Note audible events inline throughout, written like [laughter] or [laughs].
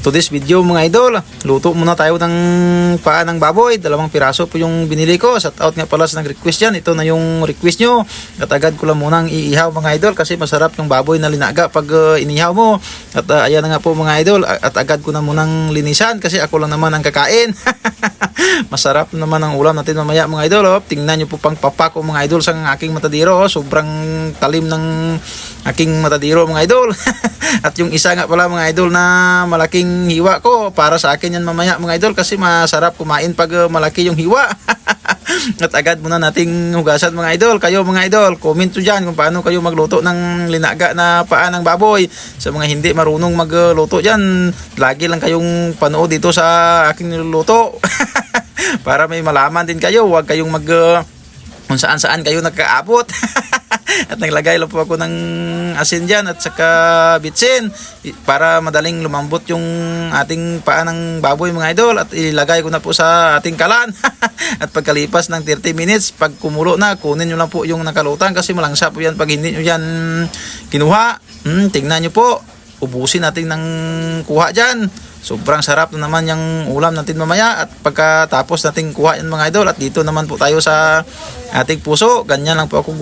For today's video mga idol, luto muna tayo ng paa ng baboy. Dalawang piraso po yung binili ko. Shout out nga pala sa nag-request yan. Ito na yung request nyo. At agad ko lang munang iihaw mga idol kasi masarap yung baboy na linaga pag uh, inihaw mo. At uh, ayan na nga po mga idol. At agad ko na munang linisan kasi ako lang naman ang kakain. [laughs] [laughs] Masarap naman ang ulam natin mamaya mga idol. Oh. Tingnan nyo po pang papak ko mga idol sa aking matadiro. Oh. Sobrang talim ng aking matadiro mga idol. [laughs] At yung isa nga pala mga idol na malaking hiwa ko para sa akin yan mamaya mga idol kasi masarap kumain pag uh, malaki yung hiwa. [laughs] [gasps] At agad muna nating hugasan mga idol. Kayo mga idol, comment nyo dyan kung paano kayo magluto ng linaga na paa ng baboy. Sa mga hindi marunong magluto dyan, lagi lang kayong panood dito sa aking niluluto. [laughs] Para may malaman din kayo, huwag kayong mag... uh, kung saan saan kayo nagkaabot. [laughs] at naglagay lang po ako ng asin dyan at saka bitsin para madaling lumambot yung ating paa ng baboy mga idol. At ilagay ko na po sa ating kalan. [laughs] At pagkalipas ng 30 minutes pag kumulo na kunin nyo lang po yung nakalutang kasi malangsa po yan pag hindi nyo yan kinuha. Hmm, tingnan nyo po ubusin natin ng kuha dyan Sobrang sarap na naman yung ulam natin mamaya at pagkatapos natin kuha yan mga idol at dito naman po tayo sa ating puso. Ganyan lang po ako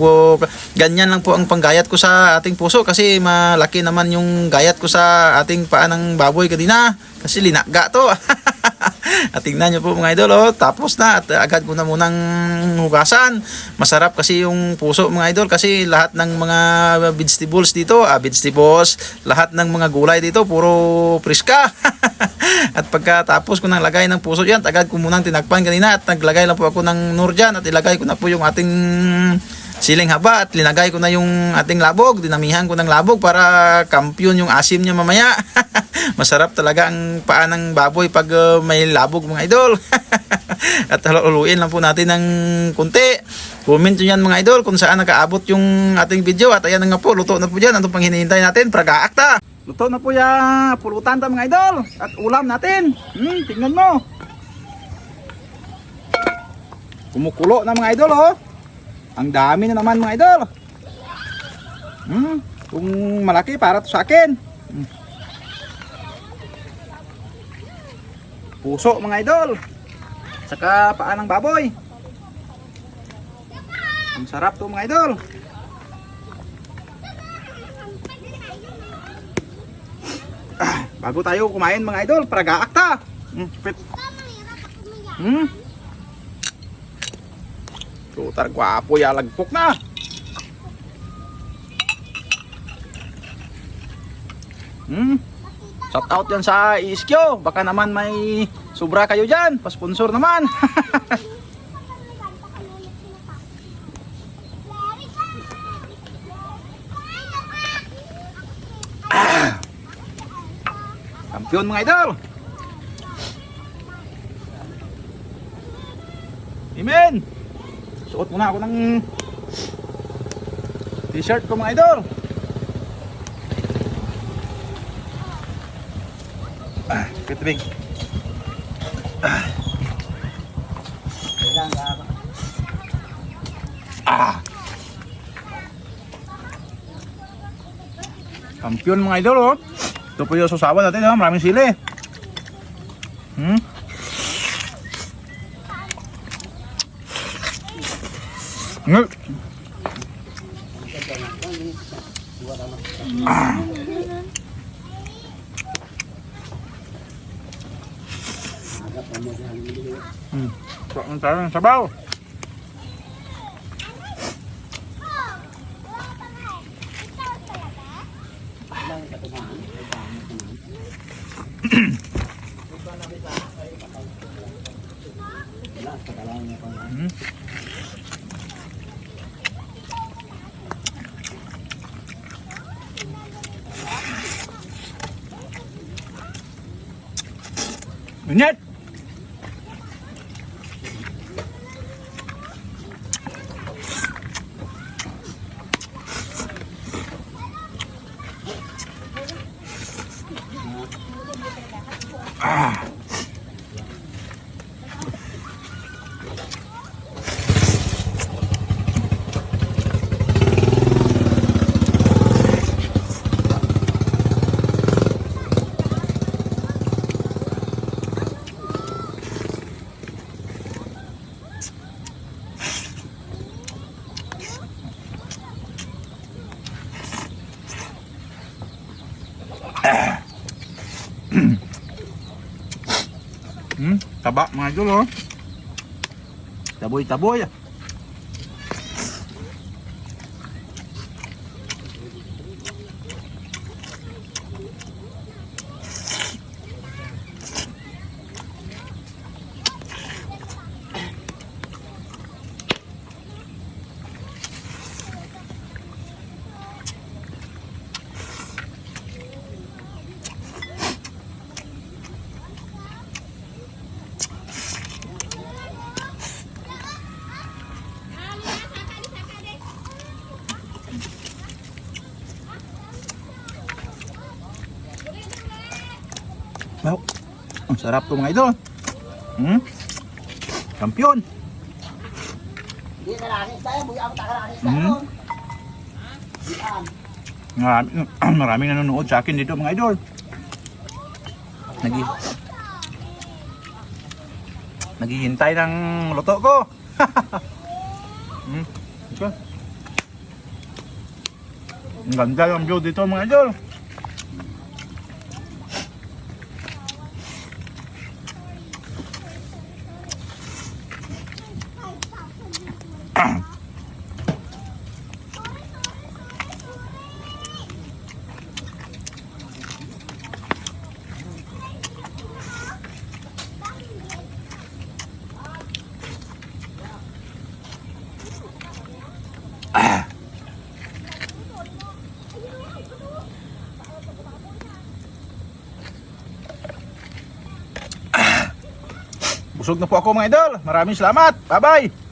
ganyan lang po ang panggayat ko sa ating puso kasi malaki naman yung gayat ko sa ating paa ng baboy kanina kasi linaga to. [laughs] at tingnan nyo po mga idol oh, tapos na at agad ko na munang hugasan. Masarap kasi yung puso mga idol kasi lahat ng mga vegetables dito, ah, vegetables, lahat ng mga gulay dito puro priska. [laughs] at pagkatapos ko nang lagay ng puso yan, agad ko munang tinakpan kanina at naglagay lang po ako ng nur dyan at ilagay ko na po yung ating siling haba at linagay ko na yung ating labog. Dinamihan ko ng labog para kampiyon yung asim niya mamaya. [laughs] Masarap talaga ang paa ng baboy pag uh, may labog mga idol. [laughs] at haluluin lang po natin ng kunti. Comment nyo yan mga idol kung saan nakaabot yung ating video. At ayan nga po, luto na po dyan. Ano pang hinihintay natin? Praga-akta! Luto na po yung pulutan ta mga idol. At ulam natin. Hmm, tingnan mo. Kumukulo na mga idol oh. Ang dami na naman mga idol. Hmm, kung malaki para to sa akin. Hmm. Puso mga idol. Saka paa ng baboy. Ang sarap to mga idol. Ah, bago tayo kumain mga idol, praga-akta. Hmm, pit. Hmm. Tutar gwapo ya lagpok na. Hmm. Shout out yan sa Iskyo. Baka naman may sobra kayo dyan. Pasponsor naman. Ah. [laughs] Kampiyon mga idol. Amen. Suot muna ako ng t-shirt ko mga idol. Ah, pitbig. Ah. Ah. Kampiyon mga idol oh. Ito po yung susawa natin oh. Maraming sili. Hmm? Ah. Hmm. Ang tayo ng sabaw. Hmm. [clears throat] Ingat! Ah. Hmm, taba mga idol oh. Taboy-taboy. Wow. Ang sarap to mga idol. Hmm? Kampiyon. Di na lang, tayo, buya ang takarani sa Mhm. akin. Diyan. Marami, [clears throat] maraming nanonood sa akin dito mga idol. Nagi Naghihintay ng luto ko. [laughs] hmm. Ang ganda ng view dito mga idol. Busog na po ako mga idol. Maraming salamat. Bye-bye.